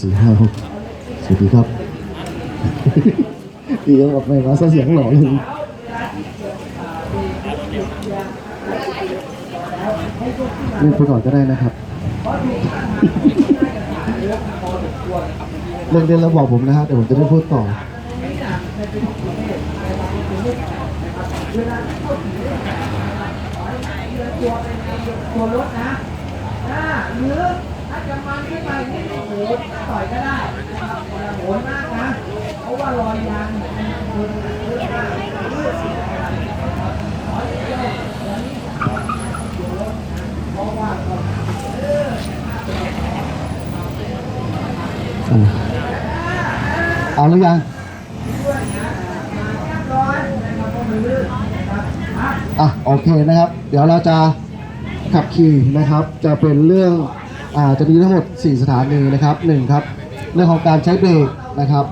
สี่ห้าหกสวัสดีครับพี่ยังบอกไม่มาซะเสียงหล่อเลยเล่นไปก่อนก็ได้นะครับ เล่นเล่นแล้วบอกผมนะฮะเดี๋ยวผมจะได้พูดต่อตัวรถนะถ้าหรือถ้า จะมันขึ้นไปนี่โอ้โหต่อยก็ได้โหนมากนะ เพราะว่ารอยยางมันเยอะมากเอาหรือยังอะโอเคนะครับ เดี๋ยวเราจะขับขี่นะครับ จะเป็นเรื่อง จะมีทั้งหมด 4 สถานีนะครับหนึ่งครับเรื่องของการใช้เบรกนะครับ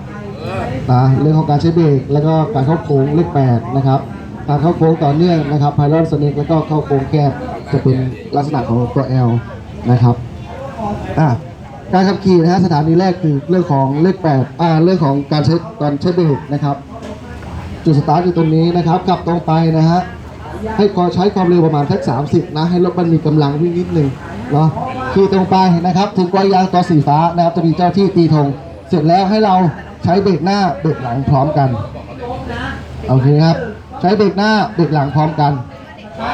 นะเรื่องของการใช้เบรกแล้วก็การเข้าโค้งเลข8นะครับการเข้าโค้งต่อเนื่องนะครับไพลอนสเน็กแล้วก็เข้าโค้งแคบจะเป็นลักษณะของตัว L นะครับอะการขับขี่นะฮะสถานีแรกคือเรื่องของเลข8อ่าเรื่องของการใช้การใช้เบรกนะครับ จุดสตาร์ทอยู่ตรงนี้นะครับกลับตรงไปนะฮะให้ขอใช้ความเร็วประมาณแค่30นะให้รถมันมีกำลังวิ่งนิดนึง เนาะขี่ตรงไปนะครับถึงกวยยางตัวสีฟ้านะครับจะมีเจ้าที่ตีธงเสร็จแล้วให้เราใช้เบรกหน้าเบรกหลังพร้อมกันโอเคครับ ใช้เบรกหน้าเบรกหลังพร้อมกัน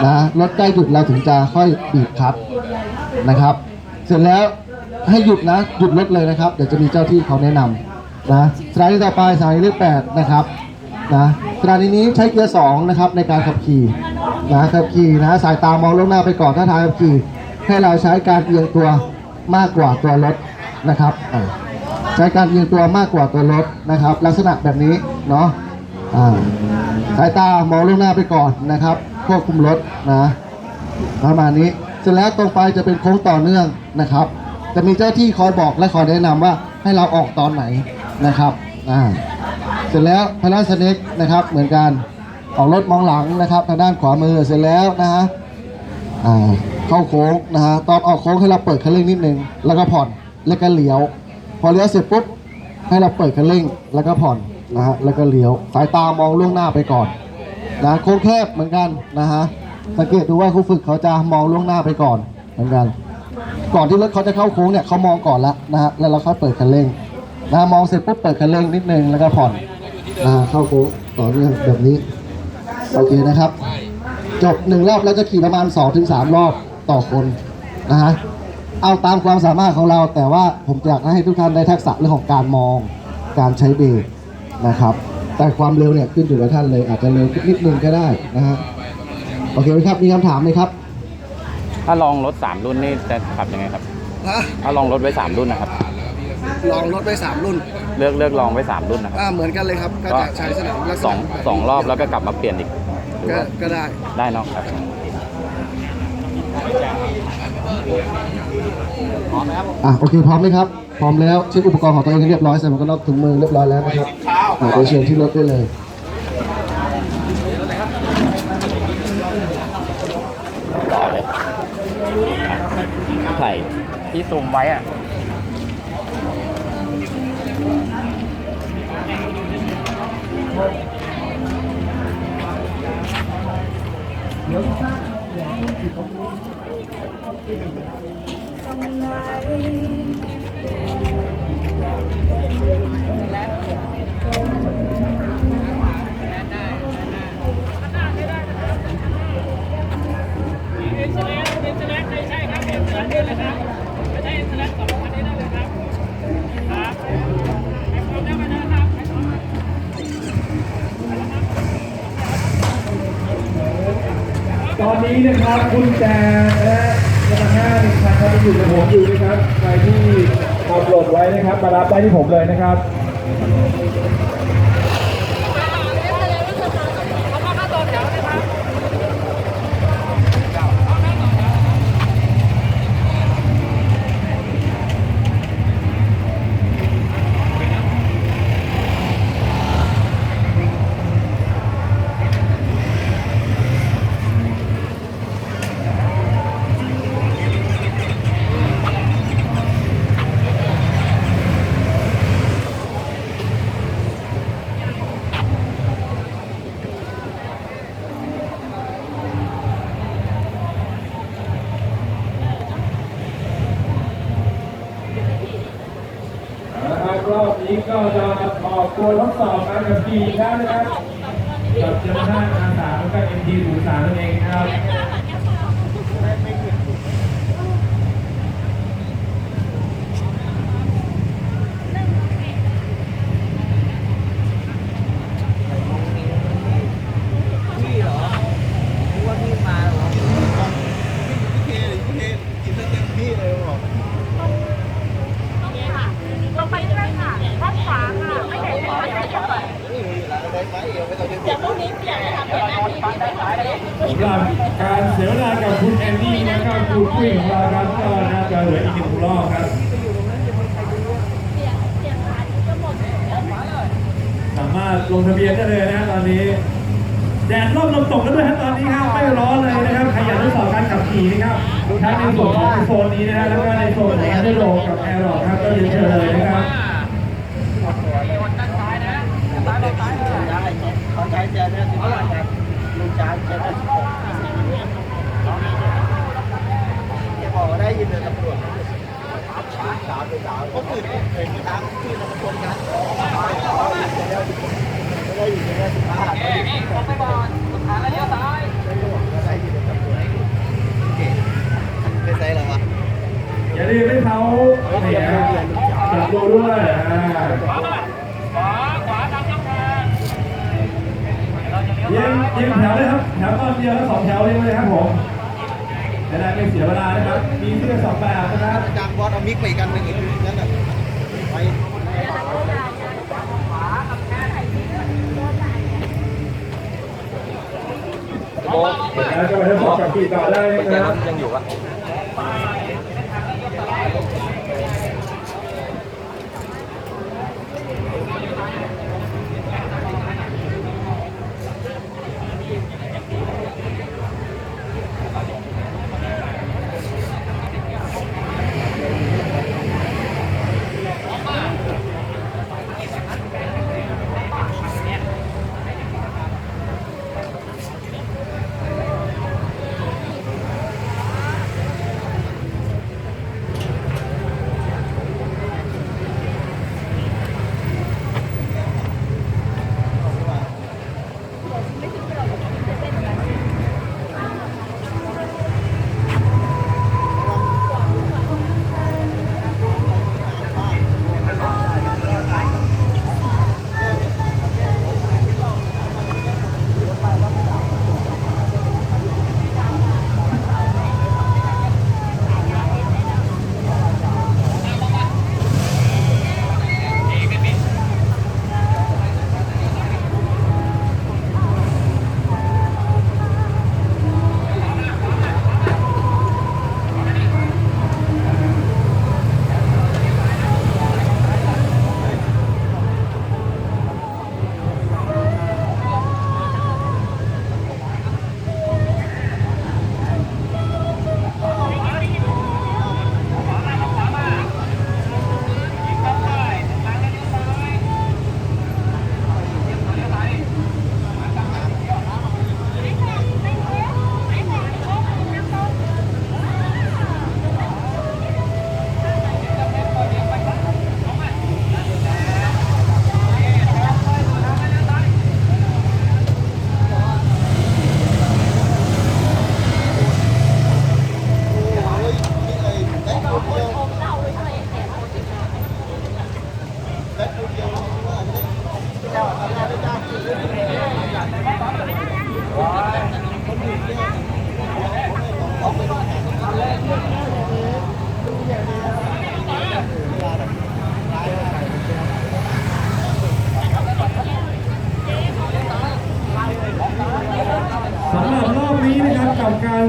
นะรถใกล้หยุดเราถึงจะค่อยบีบคัดนะครับ เสร็จแล้วให้หยุดนะหยุดรถเลยนะครับ เดี๋ยวจะมีเจ้าที่เขาแนะนำนะสถานีต่อไปสถานีเลขแปดนะครับนะสถานีนี้ใช้เกียร์สองนะครับในการขับขี่นะขับขี่นะสายตามองลงหน้าไปก่อนถ้าทางขับขี่ ให้เราใช้การเอียงตัวมากกว่าตัวรถนะครับใช้การเอียงตัวมากกว่าตัวรถนะครับ ลักษณะแบบนี้เนาะสายตามองลงหน้าไปก่อนนะครับควบคุมรถนะประมาณนี้เสร็จแล้วตรงไปจะเป็นโค้งต่อเนื่องนะครับ จะมีเจ้าที่คอยบอกและคอยแนะนำว่าให้เราออกตอนไหนนะครับอ่าเสร็จแล้วพลัสเน็กนะครับเหมือนกันออกรถมองหลังนะครับทางด้านขวามือเสร็จแล้วนะฮะอ่า เข้าโค้งนะฮะตอนออกโค้งให้เราเปิดคันเร่งนิดนึงแล้วก็ผ่อนแล้วก็เลี้ยว พอเลี้ยวเสร็จปุ๊บให้เราเปิดคันเร่งแล้วก็ผ่อนนะฮะแล้วก็เลี้ยวสายตามองล่วงหน้าไปก่อนนะโค้งแคบเหมือนกันนะฮะสังเกตดูว่าครูฝึกเขาจะมองล่วงหน้าไปก่อนเหมือนกัน ก่อนที่รถเขาจะเข้าโค้งเนี่ยเขามองก่อนแล้วนะฮะแล้วเราค่อยเปิดคันเร่งนะมองเสร็จปุ๊บเปิดคันเร่งนิดนึงแล้วก็ผ่อนนะฮะเข้าโค้งต่อเนื่องแบบนี้โอเคนะครับ จบหนึ่งรอบแล้วจะขี่ประมาณ2อถึงสรอบ ต่อคนนะฮะเอาตามความสามารถของเรา แต่ว่าผมอยากให้ทุกท่านได้ทักษะเรื่องของการมองการใช้เบรกนะครับ แต่ความเร็วเนี่ยขึ้นอยู่กับท่านเลย อาจจะเร็วนิดนึงก็ได้นะฮะโอเคไหมครับมีคำถามไหมครับ ถ้าลองรถสามรุ่นนี่จะขับยังไงครับถ้าลองรถไว้สามรุ่นนะครับลองรถไปสามรุ่น เลือกเลือกลองไว้สามรุ่นนะครับอ่าเหมือนกันเลยครับก็ก็จะใช้สนามลักษสณะองสองรอบแล้วก็กลับมาเปลี่ยนอีกหรือก็ว่าก็ได้ได้เนาะครับ อะโอเคพร้อมไหมครับ พร้อมแล้วเช็คอุปกรณ์ของตัวเองให้เรียบร้อยใส่หมวกกันน็อกถุงมือเรียบร้อยแล้วนะครับอะเดี๋ยวเชิญที่รถได้เลยต่อเลยใส่ที่ซูมไว้อะ ตอนนี้นะครับคุณแจและ อยู่กับผมอยู่นะครับใครที่กดโหลดไว้นะครับมารับได้ที่ผมเลยนะครับ อ รอบ นี้ก็จะออกตัวทดสอบการขับขี่แล้วนะครับกับยามาฮ่าอาสาแล้วก็เอ็มดีศูนย์สามนั่นเองนะครับ พี่เหรอรู้ว่าพี่มาเหรอ ลงไปเรื่อยค่ะด้านขวาค่ะ ไม่เห็นขวาไม่เห็นขวาเดี๋ยวพรุ่งนี้เปลี่ยนค่ะเปลี่ยนหน้าที่ที่ไปขวาเลย สำหรับการเสวนากับคุณแอนดี้นะ ครับคุณกุ้ยของเราครับก็น่าจะเหลืออีกหนึ่งรอบครับเปลี่ยนเปลี่ยนขาจะหมดแล้วสามารถลงทะเบียนได้เลยนะตอนนี้แดดร่มลมตกแล้วด้วยฮะตอนนี้ครับไม่ร้อนเลยนะครับใครอยากทดสอบการขับขี่นะครับทั้งในส่วนของโซนนี้นะฮะแล้วก็ในโซนของแอนด์โรกับแอร์รอครับก็เรียนเชิญเลยนะครับเขาใช้เจอเรื่องที่ว่าครับลูกจ้างเจอเรื่องที่ผมจะบอกว่าได้ยิ นเลยตำรวจสาวสาวสาวก็ตื่นเห็นทางที่ตำรวจกันไม่ได้อยู่ในเรื่องสุภาพไม่ได้อยู่ในตำรวจไม่ใช่หรอวะอย่าลืมให้เขาเนี่ยจับตัวด้วยอ่าเยี่ยมเยี่ยมแถวเลยครับแถวต้นเดียวแล้วสองแถวเรียงเลยครับผม จะได้ไม่เสียเวลานะครับ มีเสื้อสองแบบนะครับอาจารย์บอสเอามิกไปอีกกันหนึ่งอีกนั่นน่ะไปแล้วก็ไปทดสอบกับขี่ต่อได้นะครับยังอยู่ปะ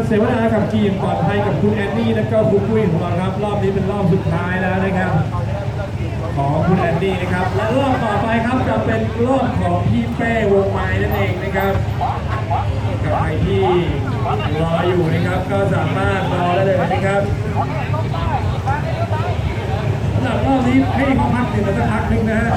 เสวนากับทีมปลอดภัยกับคุณแอนนี่และก็คุณกุ้ยของเราครับ รอบนี้เป็นรอบสุดท้ายแล้วนะครับ ของคุณแอนดี้นะครับ และรอบต่อไปครับจะเป็นรอบของพี่เป้วงไม้นั่นเองนะครับกับใครที่รออยู่นะครับ ก็สามารถรอได้เลยนะครับสำหรับรอบนี้ให้เขาพักหนึ่งแล้วสักพักหนึ่งนะฮะ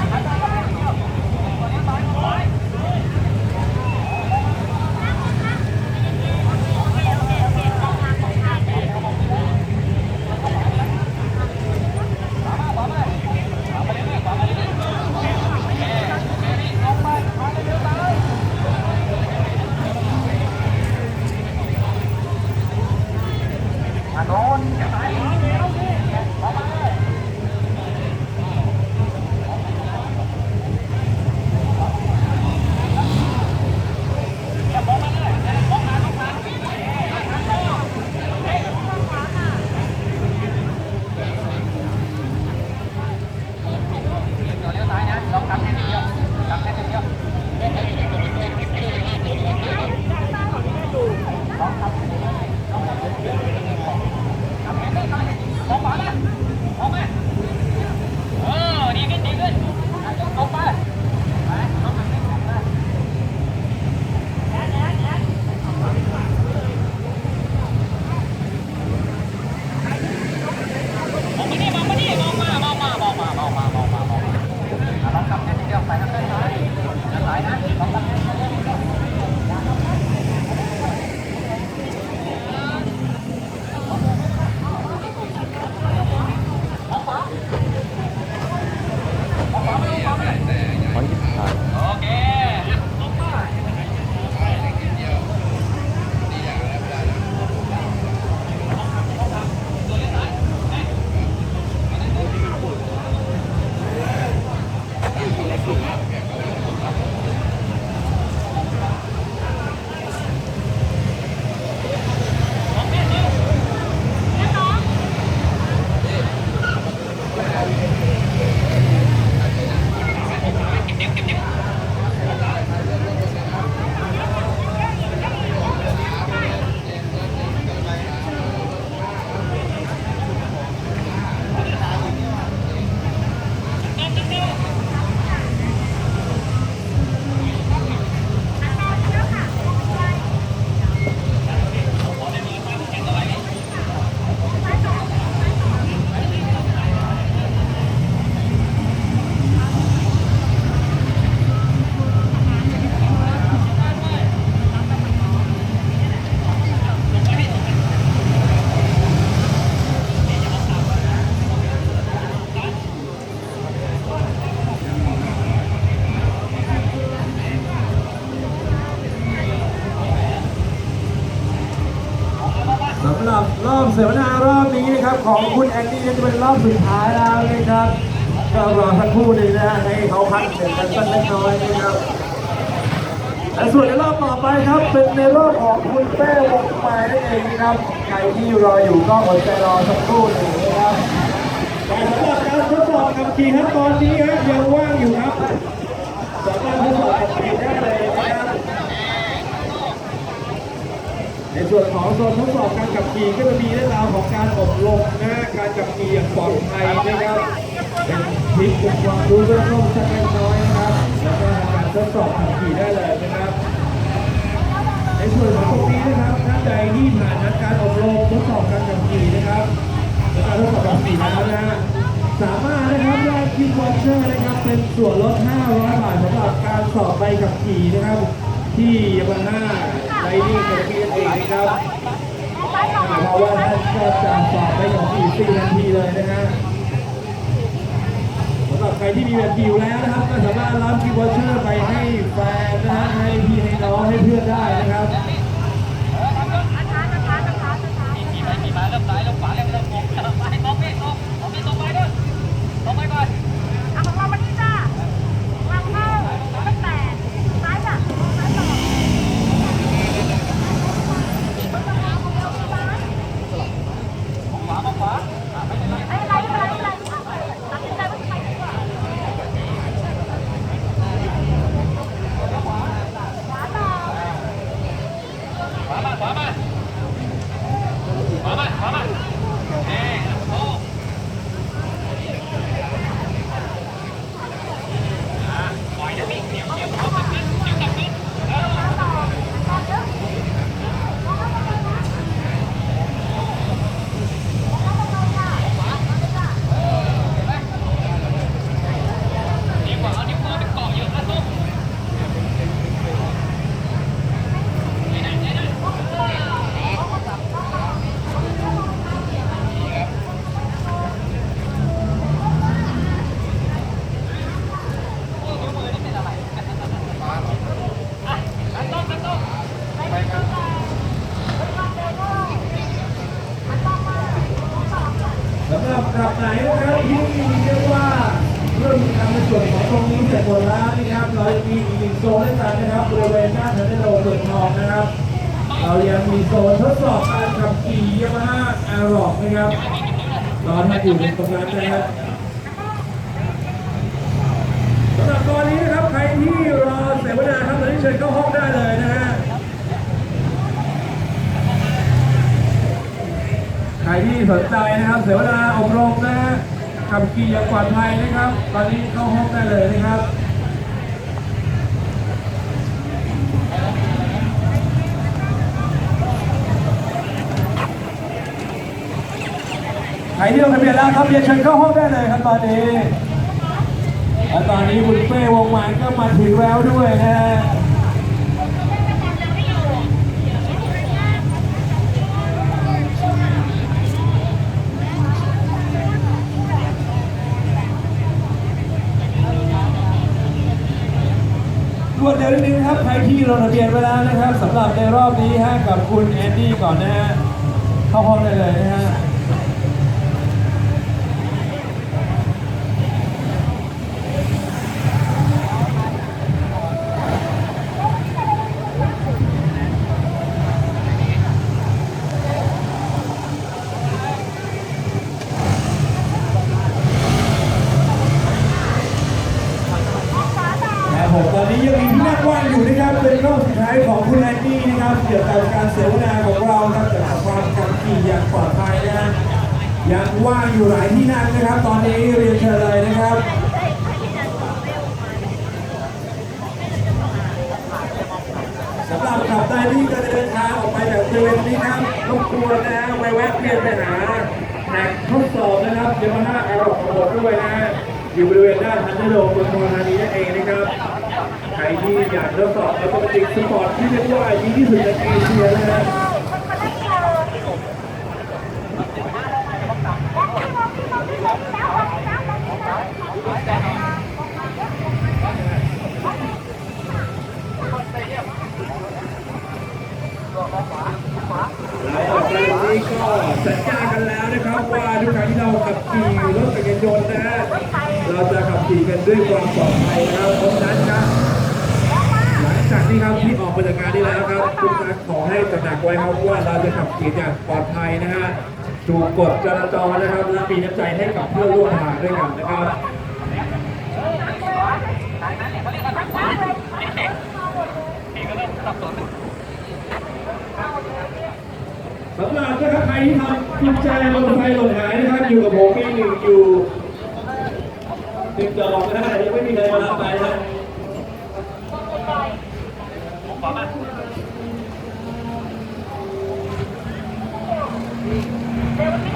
ของคุณแอนนี่จะเป็นรอบสุดท้ายแล้วนะครับก็รอสักครู่หนึงนะฮะให้เขาพักเสร็จกันสักเล็กน้อยนะครับและส่วนในรอบต่อไปครับเป็นในรอบของคุณเป้วงใหม่นั่นเองนะครับใครที่รออยู่ก็อดใจรอสักครู่หนึ่งนะครับแต่สำหรับการทดสอบขับขี่ครับตอนนี้ฮะยังว่างอยู่ครับสามารถทดสอบขับขี่ได้เลยนะครับ ในส่ วนของโซนทดสอบการขับขี่ก็จะมีเรื่องราวของการอบรมนะการขับขี่อย่างปลอดภัยนะครับเป็นทิปเป็นความรู้เบื้องต้นสักเล็กน้อยนะครับแล้วก็การทดสอบขับขี่ได้เลยนะครับในส่วนของตรงนี้นะครับท่านใดที่ผ่านการอบรมทดสอบการขับขี่นะครับการทดสอบขับขี่แล้วนะฮะสามารถนะครับได้คิดวอเชอร์นะครับเป็นส่วนลด 500 บาทสำหรับการสอบใบขับขี่นะครับ ที่ยามาฮ่า ไลนิ่งของพีเองนะครับเพราะว่าท่านก็จะสอบใบขับขี่4นาทีเลยนะฮะสำหรับใครที่มีแบบคิวแล้วนะครับ ก็สามารถรับกิววอเชอร์ไปให้แฟนนะฮะให้พี่ให้น้องให้เพื่อนได้นะครับ เอาของเรามานี่จ้าทางเข้าตั้งแต่ซ้ายจ้ะซ้ายต่อ ไอ้อะไรอะไรอะไรตัดสินใจว่าจะไปดีกว่าขวาต่อ สำหรับกลับไหนนะครับที่เรียกว่าเริ่มทำในส่วนของตรงนี้เสร็จหมดแล้วนะครับเรายังมีอีกหนึ่งโซนด้วยกันนะครับบริเวณหน้าเทอร์มินอลเปิดทองนะครับ เรายังมีโซนทดสอบการขับขี่ยามาฮ่าแอร์ร็อกนะครับรอท่านอยู่ในตรงนั้นนะครับสำหรับตอนนี้นะครับใครที่รอเสวนาครับตอนนี้เชิญเข้าห้องได้เลยนะฮะ ใครที่สนใจนะครับเสวนาอบรมนะฮะขับขี่อย่างปลอดภัยนะครับ ตอนนี้เข้าห้องได้เลยนะครับใครที่ลงทะเบียนแล้วครับเรียนเชิญเข้าห้องได้เลยครับตอนนี้และตอนนี้คุณเป้วงหวานก็มาถึงแล้วด้วยนะฮะ รวดเร็วนิดนึงครับ ใครที่ลงทะเบียนไว้แล้วนะครับสำหรับในรอบนี้ฮะกับคุณแอนดี้ก่อนนะฮะเข้าห้องได้เลยนะฮะครับผมตอนนี้ยังมีที่นั่งว่างอยู่นะครับเป็นรอบสุดท้าย ของคุณแอนดี้นะครับเกี่ยวกับการเสวนาของเราครับเกี่ยวกับความขับขี่อย่างปลอดภัยนะฮะยังว่างอยู่หลายที่นั่งนะครับ ตอนนี้เรียนเชิญเลยนะครับสำหรับขับได้ที่จะเดินทางออกไปจากบริเวณนี้ครับรบกวนนะฮะไปแวะเวียนไปหาแหล่งทดสอบนะครับยามาฮ่าแอร์ร็อกของผมด้วยนะฮะอยู่บริเวณด้านทันเดอร์โดมบนโทธานีนั่นเองนะครับ ใครที่อยากทดสอบแล้วก็ติดสปอร์ตที่เรียกว่าดีที่สุดในเอเชียนะฮะแล้วตอนนี้ก็สัญญากันแล้วนะครับว่าทุกครั้งที่เราขับขี่รถจักรยานยนต์นะฮะเราจะขับขี่กันด้วยความปลอดภัยนะครับ มาจากงานนี้แล้วครับทุกท่านขอให้ตระหนักไว้ครับว่าเราจะขับขี่อย่างปลอดภัยนะฮะถูกกฎจราจรนะครับและมีน้ำใจให้กับเพื่อนร่วมทางด้วยกันนะครับสำหรับนะครับใครที่ทำกุญแจมอเตอร์ไซค์หล่นหายนะครับอยู่กับผมมีหนึ่งอยู่หนึ่งดอกนะฮะยังไม่มีใครมารับไปนะ 缓慢。嗯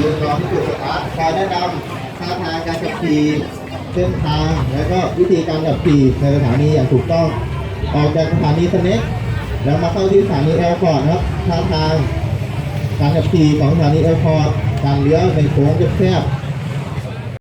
ยืนรอที่จุดสตาร์ทคอยแนะนำท่าทางการขับขี่เส้นทางแล้วก็วิธีการขับขี่ในสถานีอย่างถูกต้อง ออกจากสถานีสเน็กแล้วมาเข้าที่สถานีแอร์พอร์ตครับท่าทางการขับขี่ของสถานีแอร์พอร์ตการเลี้ยวในโค้งแคบๆ